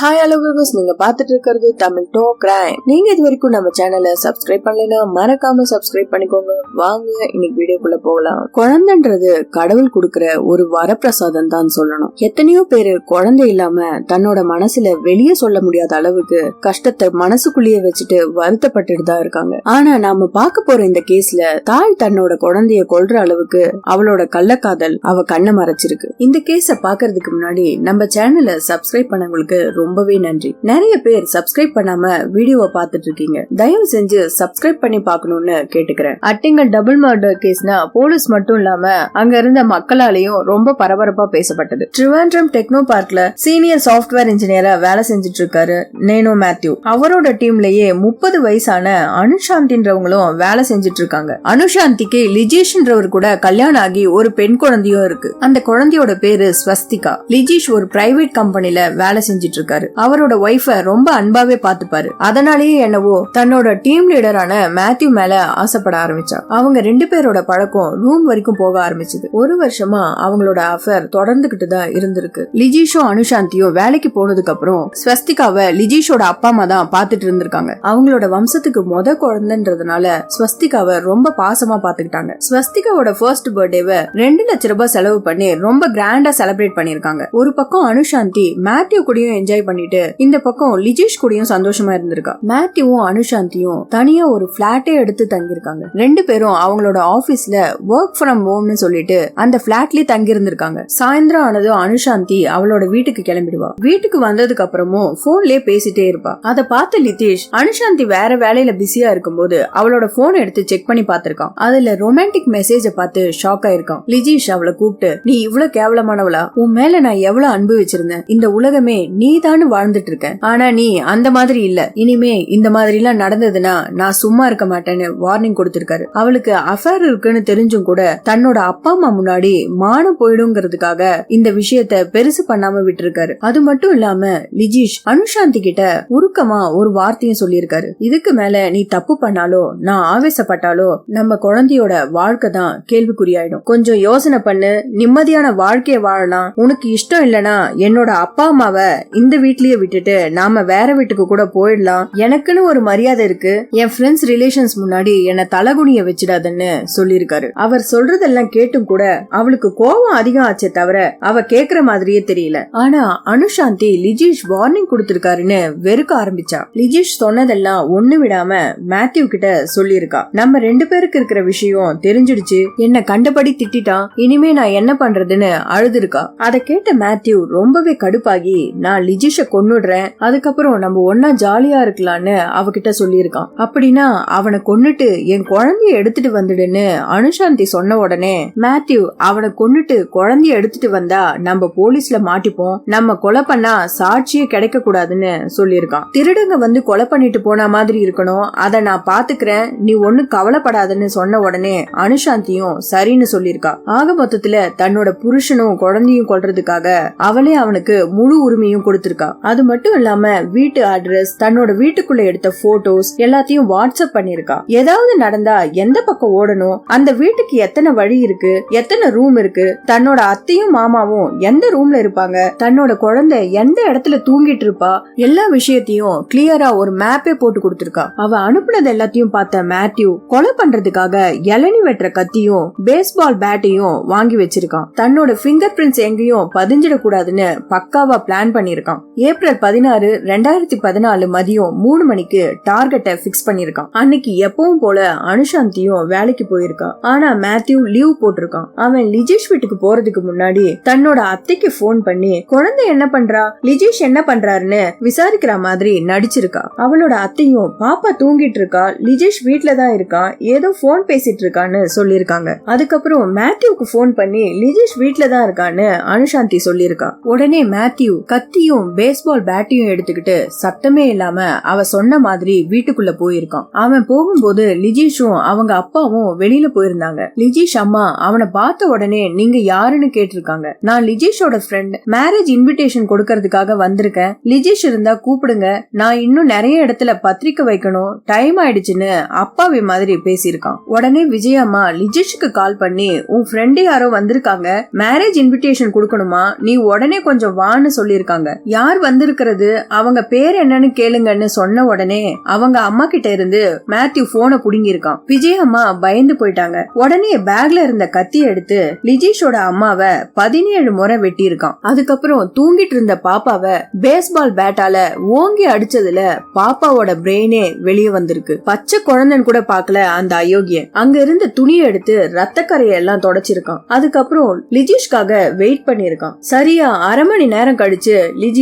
Hi hello viewers நீங்க பாத்துட்டு இருக்கிறது தமிழ் டோ கிரைம் நீங்க இது வரைக்கும் நம்ம சேனலை சப்ஸ்கிரைப் பண்ணலைன்னா மறக்காம சப்ஸ்கிரைப் பண்ணிக்கோங்க. வாங்க இன்னைக்கு வீடியோக்குள்ள போகலாம். குழந்தைன்றது கடவுள் கொடுக்கற ஒரு வரப்பிரசாதம் தான் சொல்லணும். எத்தனையோ பேரு குழந்தை இல்லாம தன்னோட மனசுல வெளியே சொல்ல முடியாத அளவுக்கு கஷ்டத்தை மனசுக்குள்ளேயே வச்சுட்டு வருத்தப்பட்டுட்டு தான் இருக்காங்க. ஆனா நாம பார்க்க போற இந்த கேஸ்ல தாய் தன்னோட குழந்தைய கொல்ற அளவுக்கு அவளோட கள்ளக்காதல் அவ கண்ணை மறைச்சிருக்கு. இந்த கேஸ பாக்குறதுக்கு முன்னாடி நம்ம சேனலை சப்ஸ்கிரைப் பண்ணவங்களுக்கு ரொம்பவே நன்றி. நிறைய பேர் சப்ஸ்கிரைப் பண்ணாம வீடியோவை பார்த்துட்டு இருக்கீங்க தயவு செஞ்சு சப்ஸ்கிரைப் பண்ணி பாக்கணும்னு கேட்டுக்கிறேன். அட்டிங்கல் டபுள் மர்டர் கேஸ்னா போலீஸ் மட்டும் இல்லாம அங்க இருந்த மக்களாலையும் ரொம்ப பரபரப்பா பேசப்பட்டது. ட்ரிவாண்ட்ரம் டெக்னோ பார்க்ல சீனியர் சாஃப்ட்வேர் இன்ஜினியரா வேலை செஞ்சுட்டு இருக்காரு நேனோ மேத்யூ அவரோட டீம்லயே முப்பது வயசான அனுஷாந்தின்றவங்களும் வேலை செஞ்சுட்டு இருக்காங்க அனுஷாந்திக்கு லிஜேஷ்ன்றவர் கூட கல்யாணம் ஆகி ஒரு பெண் குழந்தையும் இருக்கு. அந்த குழந்தையோட பேரு ஸ்வஸ்திகா. லிஜேஷ் ஒரு பிரைவேட் கம்பெனில வேலை செஞ்சுட்டு இருக்காரு அவரோட ஒய்ஃப ரொம்ப அன்பாவே பாத்துப்பாரு அதனாலேயே என்னவோ தன்னோட டீம் லீடரான மேத்யூ மேல ஆசைப்பட ஆரம்பிச்சா அவங்க ரெண்டு பேரோட பழக்கம் ரூம் வரைக்கும் போக ஆரம்பிச்சது. ஒரு வருஷமா அவங்களோட அஃபேர் தொடர்ந்துகிட்டு தான் இருந்திருக்கு. லிஜீஷும் அனுஷாந்தியும் வேலைக்கு போனதுக்கு அப்புறம் ஸ்வஸ்திகாவை லிஜீஷோட அப்பா அம்மா தான் பாத்துட்டு இருந்திருக்காங்க. அவங்களோட வம்சத்துக்கு முத குழந்தைன்றதுனால ஸ்வஸ்திகாவை ரொம்ப பாசமா பாத்துக்கிட்டாங்க ஸ்வஸ்திகாவோட ஃபர்ஸ்ட் பர்த்டேவை ரெண்டு லட்ச ரூபாய் செலவு பண்ணி ரொம்ப கிராண்டா செலிப்ரேட் பண்ணிருக்காங்க ஒரு பக்கம் அனுஷாந்தி மேத்யூ கூடயும் என்ஜாய் பண்ணிட்டு இந்த பக்கம் லிஜேஷ் கூடயும் சந்தோஷமா இருந்திருக்கா. மேத்யூவும் அனுஷாந்தியும் தனியா ஒரு பிளாட்டே எடுத்து தங்கியிருக்காங்க. ரெண்டு பேரும் அவங்களோட ஆபீஸ்ல ஒர்க் ஃப்ரம் ஹோம்னு சொல்லிட்டு அந்த பிளாட்லயே தங்கி இருந்திருக்காங்க சாயந்தரம் ஆனதும் அனுஷாந்தி அவளோட வீட்டுக்கு கிளம்பிடுவா. வீட்டுக்கு வந்ததுக்கு அப்புறமும் போன்லயே பேசிட்டே இருப்பா. அதை பார்த்த லிதேஷ் அனுஷாந்தி வேற வேலையில பிஸியா இருக்கும்போது அவளோட போன் எடுத்து செக் பண்ணி பார்த்திருக்கான். அதுல ரொமான்டிக் மெசேஜ பார்த்து ஷாக் ஆயிருக்கான். லிஜீஷ் அவளை கூப்பிட்டு நீ இவ்வளவு கேவலமானவளா? உன் மேல நான் எவ்வளவு அன்பு வச்சிருந்தேன். இந்த உலகமே நீ நீதான்னு வாழ்ந்துட்டு இருக்கேன். ஆனா நீ அந்த மாதிரி இல்ல. இனிமே இந்த மாதிரி எல்லாம் நடந்ததுன்னா நான் சும்மா இருக்க மாட்டேன்னு வார்னிங் கொடுத்திருக்காரு. அவளுக்கு அஃபேர் இருக்குன்னு தெரிஞ்சும் கூட தன்னோட அப்பா அம்மா முன்னாடி மானம் போயிடுங்கிறதுக்காக இந்த விஷயத்த பெருசு பண்ணாம விட்டுருக்காரு. அது மட்டும் இல்லாம லிஜீஷ் அனுஷாந்தி கிட்ட உருக்கமா ஒரு வார்த்தையும் சொல்லியிருக்காரு. இதுக்கு மேல நீ தப்பு பண்ணாலோ நான் ஆவேசப்பட்டாலோ நம்ம குழந்தையோட வாழ்க்கை தான் கேள்விக்குறியாயிடும். கொஞ்சம் யோசனை பண்ணு. நிம்மதியான வாழ்க்கைய வாழலாம். உனக்கு இஷ்டம் இல்லனா என்னோட அப்பா அம்மாவை இந்த வீட்லயே விட்டுட்டு நாம வேற வீட்டுக்கு கூட போயிடலாம். எனக்குன்னு ஒரு மரியாதை இருக்கு. என் ஃப்ரெண்ட்ஸ் ரிலேஷன்ஸ் முன்னாடி என்ன தலகுனிய வச்சிடாதன்னு சொல்லியிருக்காரு. அவர் சொல்றதெல்லாம் கேட்டும் கூட அவளுக்கு கோபம் அதிகம் ஆச்சே தவிர அவ கேக்குற மாதிரியே தெரியல. ஆனா அனுஷாந்தி லிஜீஷ் வார்னிங் கொடுத்திருக்காருன்னு வெறுக்க ஆரம்பிச்சா. லிஜீஷ் சொன்னதெல்லாம் ஒண்ணு விடாம மேத்யூ கிட்ட சொல்லியிருக்கா. நம்ம ரெண்டு பேருக்கு இருக்கிற விஷயம் தெரிஞ்சிடுச்சு. என்ன கண்டபடி திட்டான் இனிமே நான் என்ன பண்றதுன்னு அழுதுருக்கா. அதை கேட்ட மேத்யூ ரொம்பவே கடுப்பாகி நான் லிஜி லிஜிஷ கொன்னுடுறேன். அதுக்கப்புறம் நம்ம ஒன்னா ஜாலியா இருக்கலாம்னு அவகிட்ட சொல்லியிருக்கான். அப்படின்னா அவனை கொன்னுட்டு என் குழந்தைய எடுத்துட்டு வந்துடுன்னு அனுசாந்தி சொன்ன உடனே மேத்யூ அவனை கொன்னுட்டு குழந்தைய எடுத்துட்டு வந்தா நம்ம போலீஸ்ல மாட்டிப்போம். நம்ம கொலை பண்ணா சாட்சியே கிடைக்க கூடாதுன்னு சொல்லியிருக்கான். திருடங்க வந்து கொலை பண்ணிட்டு போன மாதிரி இருக்கணும். அத நான் பாத்துக்கிறேன். நீ ஒண்ணு கவலைப்படாதுன்னு சொன்ன உடனே அனுசாந்தியும் சரின்னு சொல்லியிருக்கா. ஆக மொத்தத்துல தன்னோட புருஷனும் குழந்தையும் கொல்றதுக்காக அவளே அவனுக்கு முழு உரிமையும் கொடுத்திருக்கா. அது மட்டும் இல்லாம வீட்டு அட்ரஸ் தன்னோட வீட்டுக்குள்ள எடுத்த போட்டோஸ் எல்லாத்தையும் வாட்ஸ்அப் பண்ணிருக்கா ஏதாவது நடந்தா எந்த பக்கம் ஓடணும்? அந்த வீட்டுக்கு எத்தனை வழி இருக்கு? எத்தனை ரூம் இருக்கு? தன்னோட அத்தையும் மாமாவும் எந்த ரூம்ல இருப்பாங்க? தன்னோட குழந்தை எந்த இடத்துல தூங்கிட்டு இருப்பா? எல்லா விஷயத்தையும் கிளியரா ஒரு மேப்பே போட்டு கொடுத்திருக்கா அவ அனுப்புனது எல்லாத்தையும் பார்த்த மேத்யூ கொலை பண்றதுக்காக இளநி வெட்டுற கத்தியும் பேஸ்பால் பேட்டையும் வாங்கி வச்சிருக்கான். தன்னோட பிங்கர் பிரிண்ட்ஸ் எங்கேயும் பதிஞ்சிடக்கூடாதுன்னு பக்காவா பிளான் பண்ணிருக்கான் ஏப்ரல் பதினாறு ரெண்டாயிரத்தி பதினாலு மதியம் மூணு மணிக்கு டார்கெட்டை பிக்ஸ் பண்ணிருக்கான் அன்னைக்கு எப்பவும் போல அனுசாந்தியும் வேலைக்கு போயிருக்கான். ஆனா மேத்யூ லீவ் போட்டிருக்கான். அவன் லிஜேஷ் வீட்டுக்கு போறதுக்கு முன்னாடி தன்னோட அத்தைக்கு போன் பண்ணி குழந்தை என்ன பண்றா? லிஜேஷ் என்ன பண்றாருன்னு விசாரிக்கிற மாதிரி நடிச்சிருக்கா. அவளோட அத்தையும் பாப்பா தூங்கிட்டு இருக்கா? லிஜேஷ் வீட்ல தான் இருக்கா? ஏதோ போன் பேசிட்டு இருக்கான்னு சொல்லிருக்காங்க அதுக்கப்புறம் மேத்யூக்கு போன் பண்ணி லிஜேஷ் வீட்ல தான் இருக்கான்னு அனுசாந்தி சொல்லியிருக்கா. உடனே மேத்யூ கத்தியும் பேஸ்பால் பேட்டையும் எடுத்துக்கிட்டு சத்தமே இல்லாம அவ சொன்ன மாதிரி வீட்டுக்குள்ள போயிருக்கான். அவன் போகும்போது லிஜீஷும் அவங்க அப்பாவும் வெளியில போயிருந்தாங்க. லிஜீஷ் அம்மா அவனை பார்த்த உடனே நீங்க யாருன்னு கேட்டிருக்காங்க. நான் லிஜீஷோட ஃப்ரெண்ட் மேரேஜ் இன்விடேஷன் கொடுக்கறதுக்காக வந்திருக்கேன். லிஜீஷ் இருந்தா கூப்பிடுங்க. நான் இன்னும் நிறைய இடத்துல பத்திரிக்கை வைக்கணும். டைம் ஆயிடுச்சுன்னு அப்பாவி மாதிரி பேசியிருக்கான். உடனே விஜயம்மா லிஜீஷுக்கு கால் பண்ணி உன் ஃப்ரெண்டு யாரோ வந்திருக்காங்க. மேரேஜ் இன்விடேஷன் கொடுக்கணுமா? நீ உடனே கொஞ்சம் வான்னு சொல்லியிருக்காங்க. யார் யார் வந்திருக்கிறது? அவங்க பேர் என்னன்னு கேளுங்கன்னு சொன்ன உடனே அவங்க அம்மா கிட்ட இருந்து மேத்யூ போனை புடுங்கிருக்கான் விஜய் அம்மா பயந்து போயிட்டாங்க. உடனே பேக்ல இருந்த கத்தி எடுத்து லிஜீஷோட அம்மாவை பதினேழு முறை வெட்டி இருக்கான் அதுக்கப்புறம் தூங்கிட்டு இருந்த பாப்பாவை பேஸ்பால் பேட்டால ஓங்கி அடிச்சதுல பாப்பாவோட பிரெயினே வெளியே வந்திருக்கு. பச்சை குழந்தைன்னு கூட பார்க்கல அந்த அயோக்கியன். அங்க இருந்த துணியை எடுத்து ரத்த கரையெல்லாம் தொடச்சிருக்கான். அதுக்கப்புறம் லிஜீஷ்காக வெயிட் பண்ணிருக்கான் சரியா அரை மணி நேரம் கழிச்சு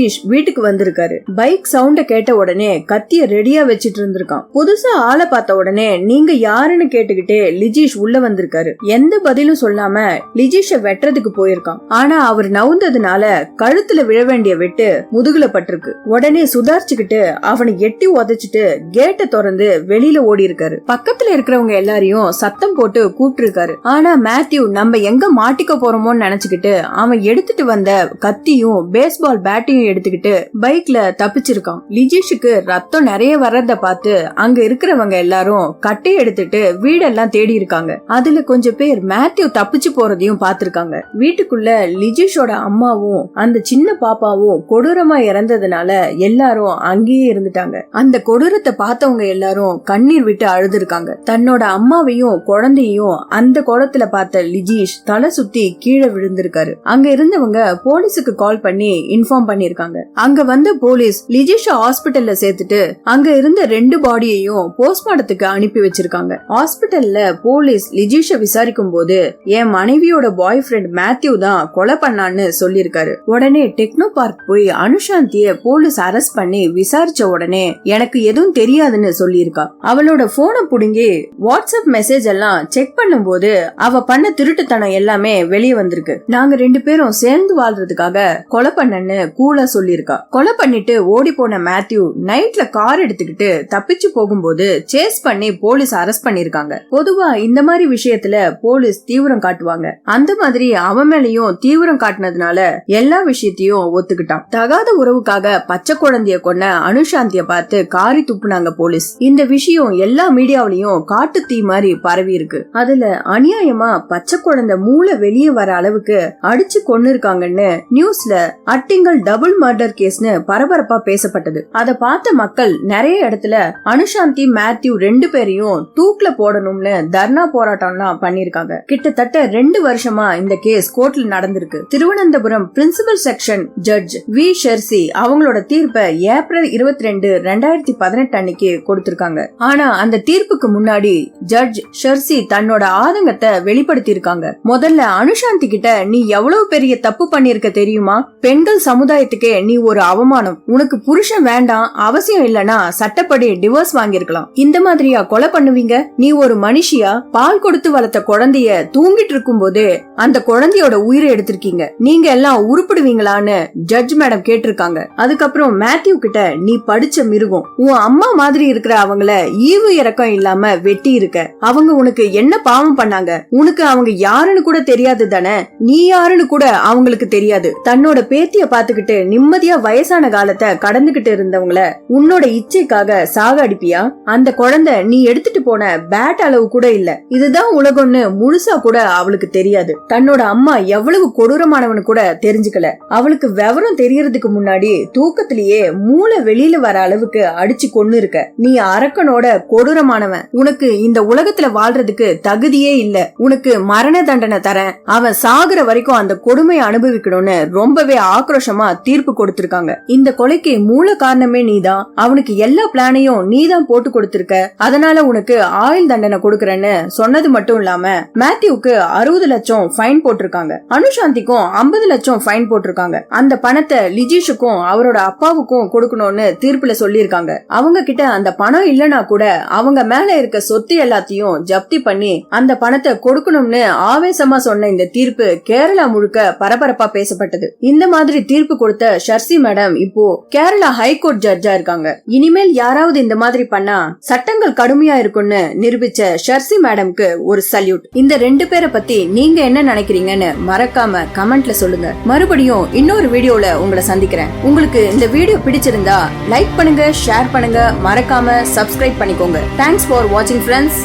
சதீஷ் வீட்டுக்கு வந்திருக்காரு. பைக் சவுண்ட கேட்ட உடனே கத்திய ரெடியா வச்சிட்டு இருந்திருக்கான். புதுசா ஆளை பார்த்த உடனே நீங்க யாருன்னு கேட்டுக்கிட்டே லிஜீஷ் உள்ள வந்திருக்காரு. எந்த பதிலும் சொல்லாம லிஜீஷ வெட்டுறதுக்கு போயிருக்கான். ஆனா அவர் நவுந்ததுனால கழுத்துல விழ வேண்டிய வெட்டு முதுகுல பட்டிருக்கு. உடனே சுதாரிச்சுக்கிட்டு அவனை எட்டி உதச்சிட்டு கேட்டை திறந்து வெளியில ஓடி இருக்காரு பக்கத்துல இருக்கிறவங்க எல்லாரையும் சத்தம் போட்டு கூப்பிட்டு ஆனா மேத்யூ நம்ம எங்க மாட்டிக்க போறோமோன்னு நினைச்சுக்கிட்டு அவன் எடுத்துட்டு வந்த கத்தியும் பேஸ்பால் பேட்டையும் எடுத்துக்கிட்டு பைக்ல தப்பிச்சிருக்கான். லிஜீஷுக்கு ரத்தம் நிறைய வர்றத பார்த்து அங்க இருக்கிறவங்க எல்லாரும் கட்டை எடுத்துட்டு வீடெல்லாம் தேடி இருக்காங்க. அதுல கொஞ்சம் பேர் மேத்யூ தப்பிச்சு போறதையும் பார்த்திருக்காங்க. வீட்டுக்குள்ள லிஜீஷோட அம்மாவும் அந்த சின்ன பாப்பாவும் கொடூரமா இறந்ததுனால எல்லாரும் அங்கேயே இருந்துட்டாங்க. அந்த கொடூரத்தை பார்த்தவங்க எல்லாரும் கண்ணீர் விட்டு அழுதுருக்காங்க. தன்னோட அம்மாவையும் குழந்தையும் அந்த குளத்துல பார்த்த லிஜீஷ் தலை சுத்தி கீழே விழுந்திருக்காரு. அங்க இருந்தவங்க போலீஸுக்கு கால் பண்ணி இன்ஃபார்ம் பண்ணிருக்காங்க. அங்க வந்த போலீஸ் லிஜிஷா ஹாஸ்பிட்டல்ல சேர்த்துட்டு அங்க இருந்த ரெண்டு பாடியையும் போஸ்ட்மார்ட்டத்துக்கு அனுப்பி வச்சிருக்காங்க. ஹாஸ்பிட்டல்ல போலீஸ் லிஜீஷ விசாரிக்கும் போது என் மனைவியோட பாய் ஃப்ரெண்ட் மேத்யூ தான் கொலை பண்ணான்னு சொல்லியிருக்காரு. உடனே டெக்னோ பார்க் போய் அனுஷாந்திய போலீஸ் அரெஸ்ட் பண்ணி விசாரிச்ச உடனே எனக்கு எதுவும் தெரியாதுன்னு சொல்லியிருக்கா. அவளோட போனை புடுங்கி வாட்ஸ்அப் மெசேஜ் எல்லாம் செக் பண்ணும்போது அவ பண்ண திருட்டுத்தனம் எல்லாமே வெளியே வந்திருக்கு. நாங்க ரெண்டு பேரும் சேர்ந்து வாழ்றதுக்காக கொலை பண்ணன்னு கூலா சொல்லியிருக்கா. கொலை பண்ணிட்டு ஓடி போன மேத்யூ நைட்ல கார் எடுத்துக்கிட்டு தப்பிச்சு போகும்போது சேஸ் பண்ணி போலீஸ் அரெஸ்ட் பண்ணிருக்காங்க பொதுவா இந்த மாதிரி விஷயத்துல போலீஸ் தீவிரம் காட்டுவாங்க. அந்த மாதிரி அவன் மேலயும் தீவிரம் காட்டினதுனால எல்லா விஷயத்தையும் ஒத்துக்கிட்டான். தகாத உறவுக்காக பச்சை குழந்தைய கொன்ன அனுசாந்திய பார்த்து காரி துப்புனாங்க போலீஸ். இந்த விஷயம் எல்லா மீடியாவிலயும் காட்டு தீ மாதிரி பரவி இருக்கு. அதுல அநியாயமா பச்சை குழந்தை மூளை வெளியே வர அளவுக்கு அடிச்சு கொன்னு இருக்காங்கன்னு நியூஸ்ல அட்டிங்கல் டபுள் மர்டர் கேஸ்னு பரபரப்பா பேசப்பட்டது. அத பார்த்த மக்கள் நிறைய இடத்துல அனுசாந்தி மேத்யூ ரெண்டு பேரையும் தூக்குல போடணும்னு தர்ணா போராட்டம்லாம் பண்ணிருக்காங்க கிட்டத்தட்ட ரெண்டு வருஷமா இந்த கேஸ் கோர்ட்ல நடந்திருக்கு. Thiruvananthapuram principal sessions judge V Shirsi அவங்களோட தீர்ப்பை ஏப்ரல் இருபத்தி ரெண்டு ரெண்டாயிரத்தி பதினெட்டு அன்னைக்கு கொடுத்திருக்காங்க. ஆனா அந்த தீர்ப்புக்கு முன்னாடி ஜட்ஜ் ஷெர்சி தன்னோட ஆதங்கத்தை வெளிப்படுத்தி இருக்காங்க முதல்ல அனுசாந்தி கிட்ட நீ எவ்வளவு பெரிய தப்பு பண்ணிருக்க தெரியுமா? பெண்கள் சமுதாயத்துக்கே நீ ஒரு அவமானம். உனக்கு புருஷன் வேண்டாம் அவசியம் இல்லனா சட்டப்படி டிவோர்ஸ் வாங்கிருக்கலாம் இந்த மாதிரியா கொலை பண்ணுவீங்க? நீ ஒரு மனுஷியா? பால் கொடுத்து வளர்த்த குழந்தைய தூங்கிட்டு இருக்கும் போது அந்த குழந்தையோட உயிரை எடுத்திருக்கீங்க. நீங்க எல்லாம் உருப்பிடுவீங்களான்னு ஜட்ஜ் மேடம் கேட்டிருக்காங்க. அதுக்கப்புறம் மேத்யூ கிட்ட நீ படிச்ச மிருகம். உன் அம்மா மாதிரி இருக்கிற அவங்கள ஈவு இறக்கம் இல்லாம வெட்டி இருக்க. அவங்க உனக்கு என்ன பாவம் பண்ணாங்க? உனக்கு அவங்க யாருன்னு கூட தெரியாது தானே? நீ யாருன்னு கூட அவங்களுக்கு தெரியாது. தன்னோட பேத்திய பாத்துக்கிட்டு நிம்மதியா வயசான காலத்தை கடந்துகிட்டு இருந்தவங்கள உன்னோட இச்சைக்காக சாக அடிப்பியா? அந்த குழந்தை நீ எடுத்துட்டு போன பேட் அளவு கூட இல்ல. இதுதான் உலகம்னு முழுசா கூட அவளுக்கு தெரியாது. தன்னோட அம்மா எவ்வளவு கொடூரமானவனு கூட தெரிஞ்சுக்கல. அவளுக்கு விவரம் தெரியறதுக்கு முன்னாடி தூக்கத்திலேயே மூளை வெளியில வர அளவுக்கு அடிச்சு கொன்னு இருக்க. நீ அரக்கனோட கொடூரமானவன். உனக்கு இந்த உலகத்துல வாழ்றதுக்கு தகுதியே இல்ல. உனக்கு மரண தண்டனை தரேன். அவன் சாகுற வரைக்கும் அந்த கொடுமையை அனுபவிக்கணும்னு ரொம்பவே ஆக்ரோஷமா தீர்ப்பு கொடுத்திருக்காங்க. இந்த கொலைக்கு மூல காரணமே நீதான் அவனுக்கு எல்லா பிளானையும் நீதான் போட்டு கொடுத்திருக்க. அதனால உனக்கு ஆயுள் தண்டனை கொடுக்கறேன்னு சொன்னது மட்டும் இல்லாம மேத்யூக்கு அறுபது லட்சம் ஃபைன் போட்டிருக்காங்க. அனுசாந்திக்கும் ஐம்பது லட்சம் ஃபைன் போட்டிருக்காங்க. அந்த பணத்தை லிஜீஷுக்கும் அவரோட அப்பாவுக்கும் கொடுக்கணும்னு தீர்ப்புல சொல்லியிருக்காங்க. அவங்க கிட்ட அந்த பணம் இல்லனா கூட அவங்க மேல இருக்க சொத்து எல்லாத்தையும் ஜப்தி பண்ணி அந்த பணத்தை கொடுக்கணும்னு ஆவேசமா சொன்ன இந்த தீர்ப்பு கேரளா முழுக்க பரபரப்பா பேசப்பட்டது. இந்த மாதிரி தீர்ப்பு கொடுத்த ஷர்சி மேடம் இப்போ கேரளா ஹைகோர்ட் ஜட்ஜா இருக்காங்க. இனிமேல் யாராவது இந்த மாதிரி பண்ணா சட்டங்கள் கடுமையா இருக்கும்னு நிரூபிச்ச ஷர்சி மேடம்க்கு ஒரு சல்யூட். இந்த ரெண்டு பேரை பத்தி நீங்க என்ன நினைக்கிறீங்கன்னு மறக்காம கமெண்ட்ல சொல்லுங்க. மறுபடியும் இன்னொரு வீடியோல உங்களை சந்திக்கிறேன். உங்களுக்கு இந்த வீடியோ பிடிச்சிருந்தா லைக் பண்ணுங்க ஷேர் பண்ணுங்க. மறக்காம சப்ஸ்கிரைப் பண்ணிக்கோங்க. தேங்க்ஸ் ஃபார் வாட்சிங் ஃப்ரெண்ட்ஸ்